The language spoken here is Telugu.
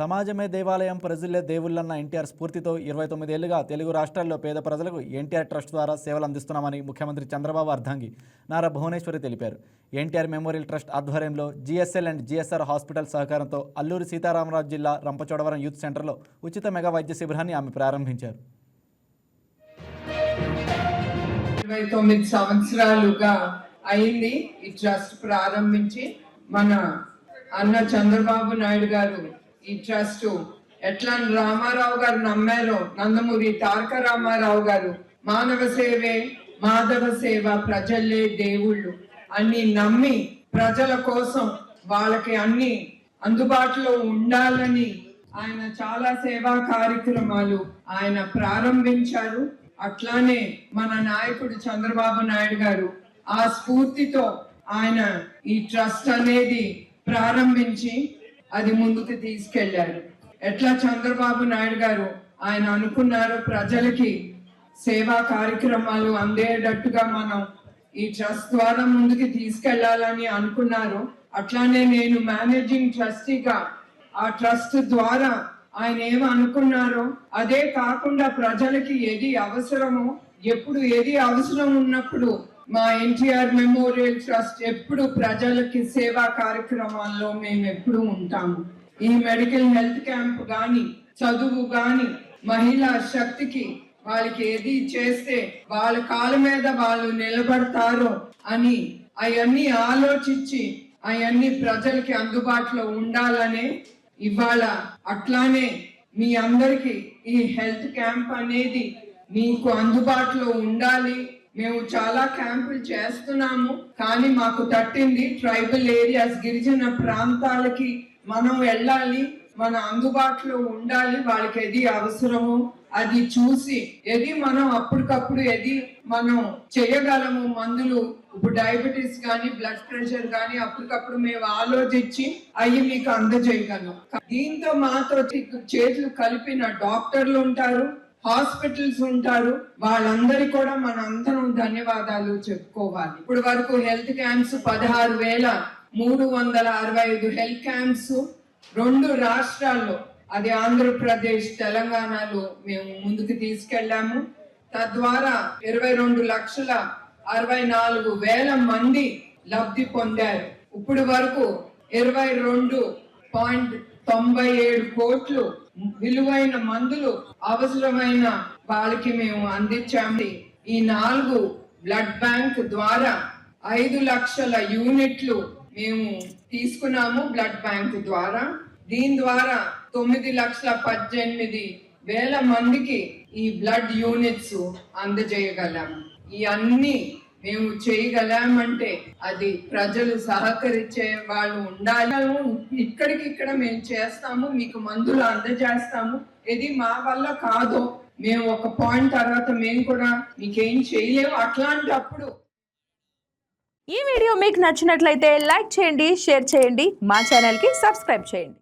సమాజమే దేవాలయం ప్రజలే దేవుళ్ళన్న ఎన్టీఆర్ స్ఫూర్తితో ఇరవై తొమ్మిదేళ్ళుగా తెలుగు రాష్ట్రాల్లో పేద ప్రజలకు ఎన్టీఆర్ ట్రస్ట్ ద్వారా సేవలు అందిస్తున్నామని ముఖ్యమంత్రి చంద్రబాబు అర్ధాంగి నారా భువనేశ్వరి తెలిపారు. ఎన్టీఆర్ మెమోరియల్ ట్రస్ట్ ఆధ్వర్యంలో జీఎస్ఎల్ అండ్ జీఎస్ఆర్ హాస్పిటల్ సహకారంతో అల్లూరి సీతారామరాజు జిల్లా రంపచోడవరం యూత్ సెంటర్లో ఉచిత మెగా వైద్య శిబిరాన్ని ఆమె ప్రారంభించారు. ఇరవై తొమ్మిది సంవత్సరాలుగా అయింది ఈ ట్రస్ట్ ప్రారంభించి మన అన్న చంద్రబాబు నాయుడు గారు ఈ ట్రస్ట్ ఎట్లా రామారావు గారు నమ్మారో నందమూరి తారక రామారావు గారు మానవ సేవే మాధవ సేవ ప్రజలే దేవుళ్ళు అన్ని నమ్మి ప్రజల కోసం వాళ్ళకి అన్ని అందుబాటులో ఉండాలని ఆయన చాలా సేవా కార్యక్రమాలు ఆయన ప్రారంభించారు. అట్లానే మన నాయకుడు చంద్రబాబు నాయుడు గారు ఆ స్ఫూర్తితో ఆయన ఈ ట్రస్ట్ అనేది ప్రారంభించి అది ముందుకు తీసుకెళ్ళారు ఎట్లా చంద్రబాబు నాయుడు గారు ఆయన అనుకున్నారు ప్రజలకి సేవా కార్యక్రమాలు అందేటట్టుగా మనం ఈ ట్రస్ట్ ద్వారా ముందుకు తీసుకెళ్ళాలని అనుకున్నారు. అట్లానే నేను మేనేజింగ్ ట్రస్టీగా ఆ ట్రస్ట్ ద్వారా ఆయన ఏమి అనుకున్నారో అదే కాకుండా ప్రజలకి ఏది అవసరమో ఎప్పుడు ఏది అవసరం ఉన్నప్పుడు మా ఎన్టీఆర్ మెమోరియల్ ట్రస్ట్ ఎప్పుడు ప్రజలకి సేవా కార్యక్రమాల్లో మేము ఎప్పుడు ఉంటాము. ఈ మెడికల్ హెల్త్ క్యాంప్ గాని చదువు గాని మహిళా శక్తికి వాళ్ళకి ఏది చేస్తే వాళ్ళ కాళ్ళ మీద వాళ్ళు నిలబడతారో అని అవన్నీ ఆలోచించి అవన్నీ ప్రజలకి అందుబాటులో ఉండాలనే ఇవాళ అట్లానే మీ అందరికి ఈ హెల్త్ క్యాంప్ అనేది మీకు అందుబాటులో ఉండాలి. మేము చాలా క్యాంపులు చేస్తున్నాము కానీ మాకు తట్టింది ట్రైబల్ ఏరియాస్ గిరిజన ప్రాంతాలకి మనం వెళ్ళాలి మన అందుబాటులో ఉండాలి వాళ్ళకి ఏది అవసరమో అది చూసి ఏది మనం అప్పటికప్పుడు ఏది మనం చేయగలము మందులు ఇప్పుడు డయాబెటీస్ కానీ బ్లడ్ ప్రెషర్ కానీ అప్పటికప్పుడు మేము ఆలోచించి అవి మీకు అందజేయగలం. దీంతో మాతో చేతులు కలిపిన డాక్టర్లు ఉంటారు హాస్పిటల్స్ ఉంటారు. వాళ్ళందరి కూడా మన అందరం ధన్యవాదాలు చెప్పుకోవాలి. ఇప్పుడు వరకు హెల్త్ క్యాంప్స్ పదహారు వేల మూడు వందల అరవై ఐదు హెల్త్ క్యాంప్స్ రెండు రాష్ట్రాల్లో అది ఆంధ్రప్రదేశ్ తెలంగాణలో మేము ముందుకు తీసుకెళ్ళాము. తద్వారా ఇరవై రెండు లక్షల అరవై నాలుగు వేల మంది లబ్ధి పొందారు. ఇప్పుడు వరకు ఇరవై రెండు పాయింట్ తొంభై ఏడు కోట్లు విలువైన మందులు అవసరమైన వాళ్ళకి మేము అందించాము. ఈ నాలుగు బ్లడ్ బ్యాంక్ ద్వారా ఐదు లక్షల యూనిట్లు మేము తీసుకున్నాము బ్లడ్ బ్యాంక్ ద్వారా. దీని ద్వారా తొమ్మిది లక్షల పద్దెనిమిది వేల మందికి ఈ బ్లడ్ యూనిట్స్ అందజేయగలం. ఈ అన్ని మేము చేయగలమంటే అది ప్రజలు సహకరించే వాళ్ళు ఉండాలి. ఇక్కడికి ఇక్కడ మేము చేస్తాము మీకు మందులు అందజేస్తాము. ఇది మా వల్ల కాదు. మేము ఒక పాయింట్ తర్వాత మేము కూడా మీకేం చేయలేము. అట్లాంటప్పుడు ఈ వీడియో మీకు నచ్చినట్లయితే లైక్ చేయండి షేర్ చేయండి మా ఛానల్కి సబ్స్క్రైబ్ చేయండి.